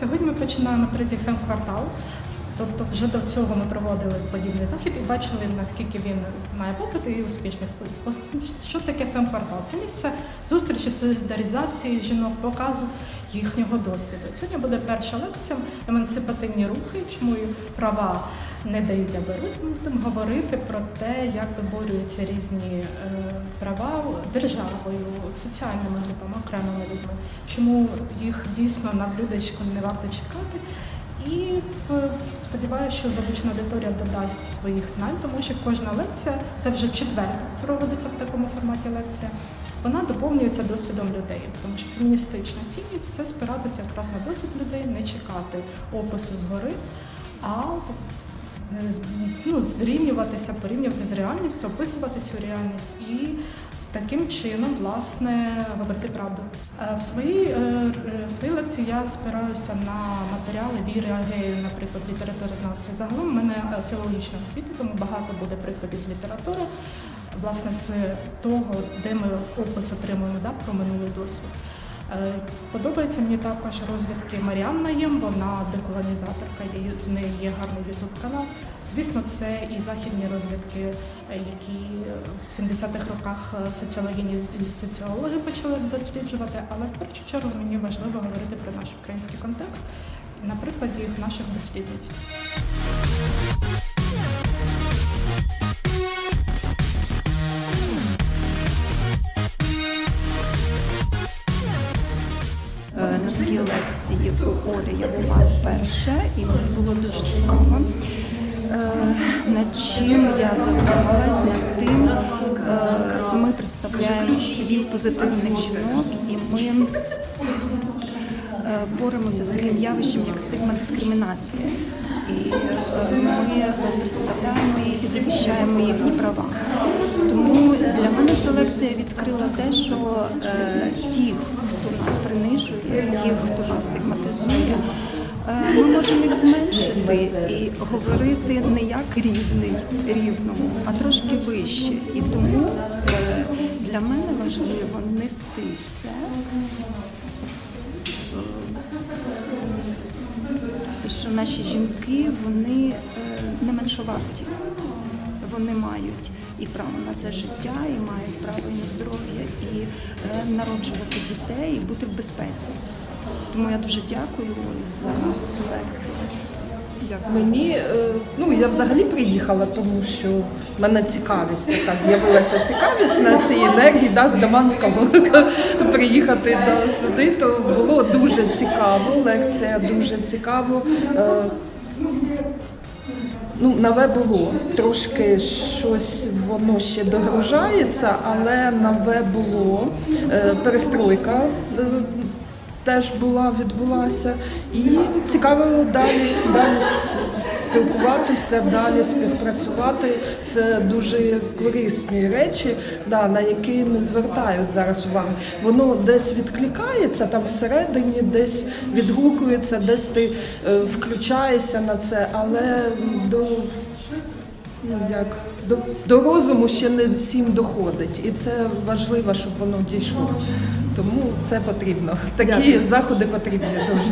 Сьогодні ми починаємо третій фем-квартал. Тобто вже до цього ми проводили подібний захід і бачили, наскільки він має попит і успішний. Що таке фем-квартал? Це місце зустрічі, солідаризації жінок, показу їхнього досвіду. Сьогодні буде перша лекція емансипативні рухи, чому права не дають, а беруть. Ми говорити про те, як виборюються різні е, права державою, соціальними групами, окремими людьми, чому їх дійсно на блюдечку не варто чекати. І е, сподіваюся, що залучена аудиторія додасть своїх знань, тому що кожна лекція це вже четверта проводиться в такому форматі лекція. Вона доповнюється досвідом людей, тому що феміністична цінність це спиратися якраз на досвід людей, не чекати опису згори, а ну, зрівнюватися, порівнювати з реальністю, описувати цю реальність і таким чином власне говорити правду. Е, В своїй, е, в своїй лекції я спираюся на матеріали Віри Агеєвої, наприклад, літературознавці. Загалом в мене е, філологічна освіта, тому багато буде прикладів з літератури, власне, з того, де ми опис отримуємо да, про минулий досвід. Е, Подобається мені також розвідки Маріан Наєм, вона деколонізаторка, в неї є гарний ютуб канал. Звісно, це і західні розвідки, е, які в 70-х роках е, соціологині і соціологи почали досліджувати, але в першу чергу мені важливо говорити про наш український контекст на прикладі наших дослідниць. Такій лекції у Олі я була вперше, і було дуже цікаво. Е, Над чим я задумалась, над тим, е, ми представляємо віл позитивних жінок, і ми е, боремося з таким явищем, як стигмадискримінація. І е, ми представляємо їх і захищаємо їхні права. Тому для мене ця лекція відкрила те, що ті, хто нас принижує, ті, хто нас стигматизує, е, ми можемо їх зменшити і говорити не як рівний рівному, а трошки вище. І тому е, для мене важливо нести це. е, Що наші жінки вони е, не меншоварті. Вони мають і право на це життя, і мають право і на здоров'я, і е, народжувати дітей, і бути в безпеці. Тому я дуже дякую за цю лекцію. Мені е, ну я взагалі приїхала, тому що в мене цікавість така з'явилася цікавість на цій енергії да, з Даманського приїхати до сюди. То було дуже цікаво. Лекція дуже цікаво. Ну, нове було. Трошки щось воно ще догружається, але нове було. Е, Перестройка е, теж була, відбулася. І цікаво далі, далі спілкуватися, далі співпрацювати. Це дуже корисні речі, да, на які не звертають зараз уваги. Воно десь відкликається там всередині, десь відгукується, десь ти е, включаєшся на це, але до ну як до, до розуму ще не всім доходить, і це важливо, щоб воно дійшло. Тому це потрібно. Такі заходи потрібні дуже.